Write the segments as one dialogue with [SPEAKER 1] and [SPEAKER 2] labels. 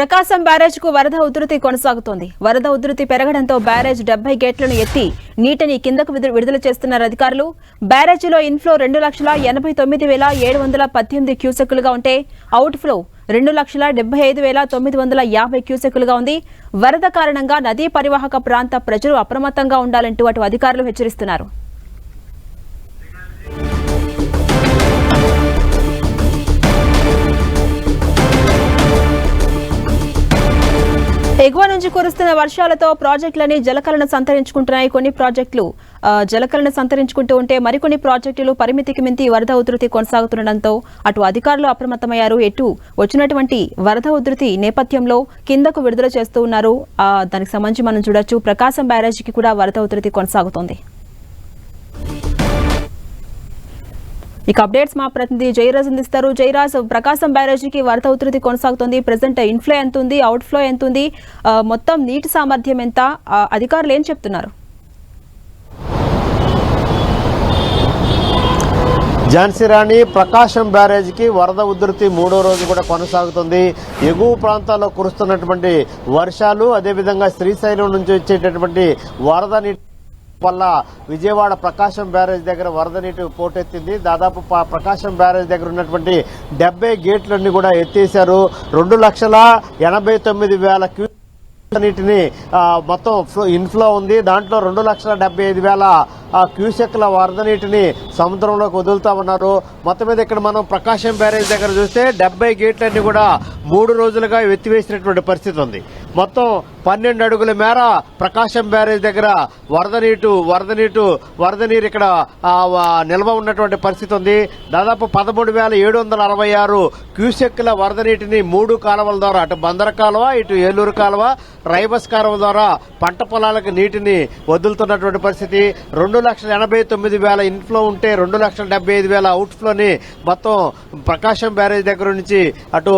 [SPEAKER 1] ప్రకాశం బ్యారేజ్కు వరద ఉధృతి కొనసాగుతోంది. వరద ఉధృతి పెరగడంతో బ్యారేజ్ డెబ్బై గేట్లను ఎత్తి నీటిని కిందకు విడుదల చేస్తున్నారు అధికారులు. బ్యారేజీలో ఇన్ఫ్లో రెండు లక్షల ఎనభై తొమ్మిది వేల ఏడు వందల పద్దెనిమిది క్యూసెక్కులుగా ఉంటే అవుట్ ఫ్లో రెండు లక్షల డెబ్బై ఐదు వేల తొమ్మిది వందల యాభై క్యూసెక్కులుగా ఉంది. వరద కారణంగా నదీ పరివాహక ప్రాంత ప్రజలు అప్రమత్తంగా ఉండాలంటూ అటు అధికారులు హెచ్చరిస్తున్నారు. ఎగువ నుంచి కురుస్తున్న వర్షాలతో ప్రాజెక్టులని జలకలను సంతరించుకుంటున్నాయి. కొన్ని ప్రాజెక్టులు ఆ, జలకలను సంతరించుకుంటూ ఉంటే మరికొన్ని ప్రాజెక్టులు పరిమితికి మించి వరద ఉధృతి కొనసాగుతుండటంతో అటు అధికారులు అప్రమత్తమయ్యారు. ఎటు వచ్చినటువంటి వరద ఉధృతి నేపథ్యంలో కిందకు విడుదల చేస్తూ ఉన్నారు. ఆ, దానికి సంబంధించి మనం చూడొచ్చు. ప్రకాశం బ్యారేజీకి కూడా వరద ఉధృతి కొనసాగుతోంది. ఇక అప్డేట్స్ మా ప్రతినిధి జయరాజ్ అందిస్తారు. జయరాజ్ ప్రకాశం బ్యారేజీకి వరద ఉధృతి కొనసాగుతుంది. ప్రెసెంట్ ఇన్ఫ్లో ఎంత ఉంది అవుట్ ఫ్లో ఎంత ఉంది మొత్తం నీటి సామర్థ్యం ఎంత? అధికారులు ఏం చెప్తున్నారు?
[SPEAKER 2] ఝాన్సీ రాణి ప్రకాశం బ్యారేజ్కి వరద ఉధృతి మూడో రోజు కూడా కొనసాగుతుంది. ఎగువ ప్రాంతాల్లో కురుస్తున్నటువంటి వర్షాలు అదేవిధంగా శ్రీశైలం నుంచి వచ్చేటటువంటి వరద నీటి వల్ల విజయవాడ ప్రకాశం బ్యారేజ్ దగ్గర వరద నీటి పోటెత్తింది. దాదాపు ప్రకాశం బ్యారేజ్ దగ్గర ఉన్నటువంటి డెబ్బై గేట్లన్నీ కూడా ఎత్తేశారు. రెండు లక్షల ఎనభై తొమ్మిది వేల క్యూ నీటిని మొత్తం ఫ్లో ఇన్ఫ్లో ఉంది. దాంట్లో రెండు లక్షల డెబ్బై ఐదు వేల క్యూసెక్ల వరద నీటిని సముద్రంలోకి వదులుతా ఉన్నారు. మొత్తం మీద ఇక్కడ మనం ప్రకాశం బ్యారేజ్ దగ్గర చూస్తే డెబ్బై గేట్లన్నీ కూడా మూడు రోజులుగా ఎత్తివేసినటువంటి పరిస్థితి ఉంది. మొత్తం పన్నెండు అడుగుల మేర ప్రకాశం బ్యారేజ్ దగ్గర వరద నీటు వరద నీటు వరద నీరు ఇక్కడ నిల్వ ఉన్నటువంటి పరిస్థితి ఉంది. దాదాపు పదమూడు వేల ఏడు వందల అరవై ఆరు క్యూసెక్ల వరద నీటిని మూడు కాలువల ద్వారా అటు బందర కాలువ ఇటు ఏలూరు కాలువ రైబస్ కాలువ ద్వారా పంట పొలాలకు నీటిని వదులుతున్నటువంటి పరిస్థితి. రెండు లక్షల ఎనభై తొమ్మిది వేల ఇన్ఫ్లో ఉంటే రెండు లక్షల డెబ్బై ఐదు వేల అవుట్ఫ్లోని మొత్తం ప్రకాశం బ్యారేజ్ దగ్గర నుంచి అటు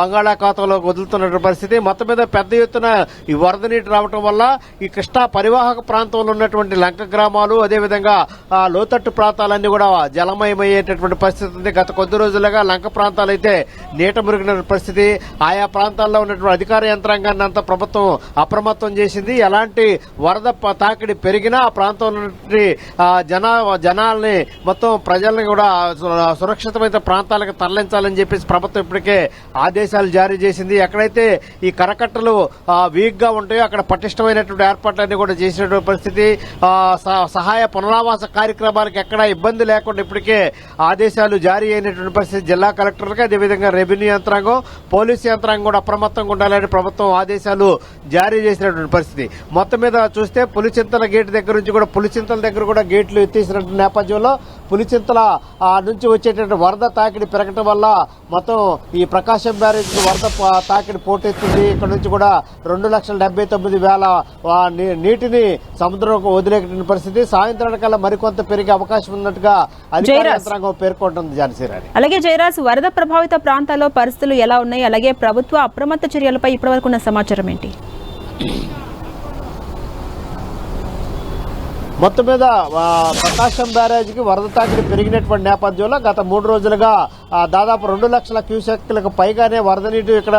[SPEAKER 2] బంగాళాఖాతంలోకి వదులుతున్నటువంటి పరిస్థితి. మొత్తం మీద పెద్ద ఎత్తున ఈ వరద నీటి రావటం వల్ల ఈ కృష్ణా పరివాహక ప్రాంతంలో ఉన్నటువంటి లంక గ్రామాలు అదేవిధంగా ఆ, లోతట్టు ప్రాంతాలన్నీ కూడా జలమయమయ్యేటటువంటి పరిస్థితి ఉంది. గత కొద్ది రోజులుగా లంక ప్రాంతాలు అయితే నీట మురిగిన పరిస్థితి. ఆయా ప్రాంతాల్లో ఉన్నటువంటి అధికార యంత్రాంగాన్ని అంతా ప్రభుత్వం అప్రమత్తం చేసింది. ఎలాంటి వరద ప- తాకిడి పెరిగినా ఆ ప్రాంతంలో ఉన్నటువంటి జన జనాల్ని మొత్తం ప్రజల్ని కూడా సు- సురక్షితమైన ప్రాంతాలకు తరలించాలని చెప్పేసి ప్రభుత్వం ఇప్పటికే ఆదేశాలు జారీ చేసింది. ఎక్కడైతే ఈ కరకట్ట ఆ, వీక్గా ఉంటాయో. అక్కడ పటిష్టమైనటువంటి ఏర్పాట్లన్నీ కూడా చేసినటువంటి పరిస్థితి. సహాయ పునరావాస కార్యక్రమాలకు ఎక్కడా ఇబ్బంది లేకుండా ఇప్పటికే ఆదేశాలు జారీ అయినటువంటి పరిస్థితి జిల్లా కలెక్టర్లకు అదేవిధంగా రెవెన్యూ యంత్రాంగం పోలీసు యంత్రాంగం కూడా అప్రమత్తంగా ఉండాలని ప్రభుత్వం ఆదేశాలు జారీ చేసినటువంటి పరిస్థితి. మొత్తం మీద చూస్తే పులిచింతల గేట్ దగ్గర నుంచి కూడా పులిచింతల దగ్గర కూడా గేట్లు ఎత్తేసినటువంటి నేపథ్యంలో పులిచింతల ఆ, నుంచి వచ్చేటటువంటి వరద తాకిడి పెరగటం వల్ల మొత్తం ఈ ప్రకాశం బ్యారేజ్ వరద తాకిడి పోటెత్తింది. ఇక్కడ నుంచి కూడా రెండు లక్షల డెబ్బై తొమ్మిది వేల నీటిని సముద్రంలోకి వదిలేటువంటి పరిస్థితి. సాయంత్రానికల్లా మరికొంత పెరిగే అవకాశం ఉన్నట్టుగా. యంత్రాంగం పేర్కొంటుంది ఝాన్సీరాణి
[SPEAKER 1] అలాగే జయరాజ్ వరద ప్రభావిత ప్రాంతాల్లో పరిస్థితులు ఎలా ఉన్నాయి? అలాగే ప్రభుత్వ అప్రమత్త చర్యలపై ఇప్పటివరకు ఉన్న సమాచారం ఏంటి?
[SPEAKER 2] మొత్తం మీద ప్రకాశం బ్యారేజ్కి వరద తాకిడి పెరిగినటువంటి నేపథ్యంలో గత మూడు రోజులుగా దాదాపు రెండు లక్షల క్యూసెక్లకు పైగానే వరద నీటి ఇక్కడ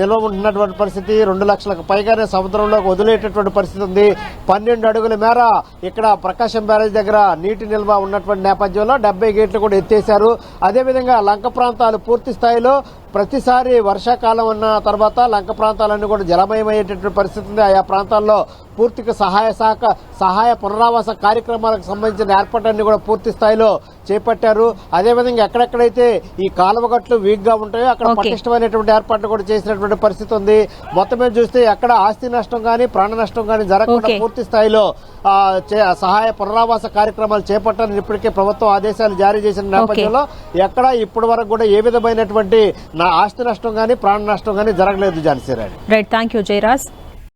[SPEAKER 2] నిల్వ ఉంటున్నటువంటి పరిస్థితి. రెండు లక్షలకు పైగానే సముద్రంలోకి వదిలేటటువంటి పరిస్థితి ఉంది. పన్నెండు అడుగుల మేర ఇక్కడ ప్రకాశం బ్యారేజ్ దగ్గర నీటి నిల్వ ఉన్నటువంటి నేపథ్యంలో డెబ్బై గేట్లు కూడా ఎత్తేశారు. అదేవిధంగా లంక ప్రాంతాలు పూర్తి స్థాయిలో ప్రతిసారి వర్షాకాలం ఉన్న తర్వాత లంక ప్రాంతాలన్నీ కూడా జలమయమయ్యేటటువంటి పరిస్థితి ఉంది. ఆయా ప్రాంతాల్లో పూర్తిగా సహాయ శాఖ సహాయ పునరావాస కార్యక్రమాలకు సంబంధించిన ఏర్పాట్లన్నీ కూడా పూర్తి స్థాయిలో చేపట్టారు. అదేవిధంగా ఎక్కడెక్కడైతే ఈ కాలువగట్లు వీక్గా ఉంటాయో అక్కడ. పటిష్టమైనటువంటి ఏర్పాట్లు కూడా చేసినటువంటి పరిస్థితి ఉంది. మొత్తం మీద చూస్తే ఎక్కడ ఆస్తి నష్టం కానీ ప్రాణ నష్టం కానీ జరగకుండా. పూర్తి స్థాయిలో సహాయ పునరావాస కార్యక్రమాలు చేపట్టాలని ఇప్పటికే ప్రభుత్వం ఆదేశాలు జారీ చేసిన నేపథ్యంలో ఎక్కడ ఇప్పటి వరకు కూడా ఏ విధమైనటువంటి నా ఆస్తి నష్టం కానీ ప్రాణ నష్టం కానీ జరగలేదు Jhansi Rani.
[SPEAKER 1] Right thank you Jayaraj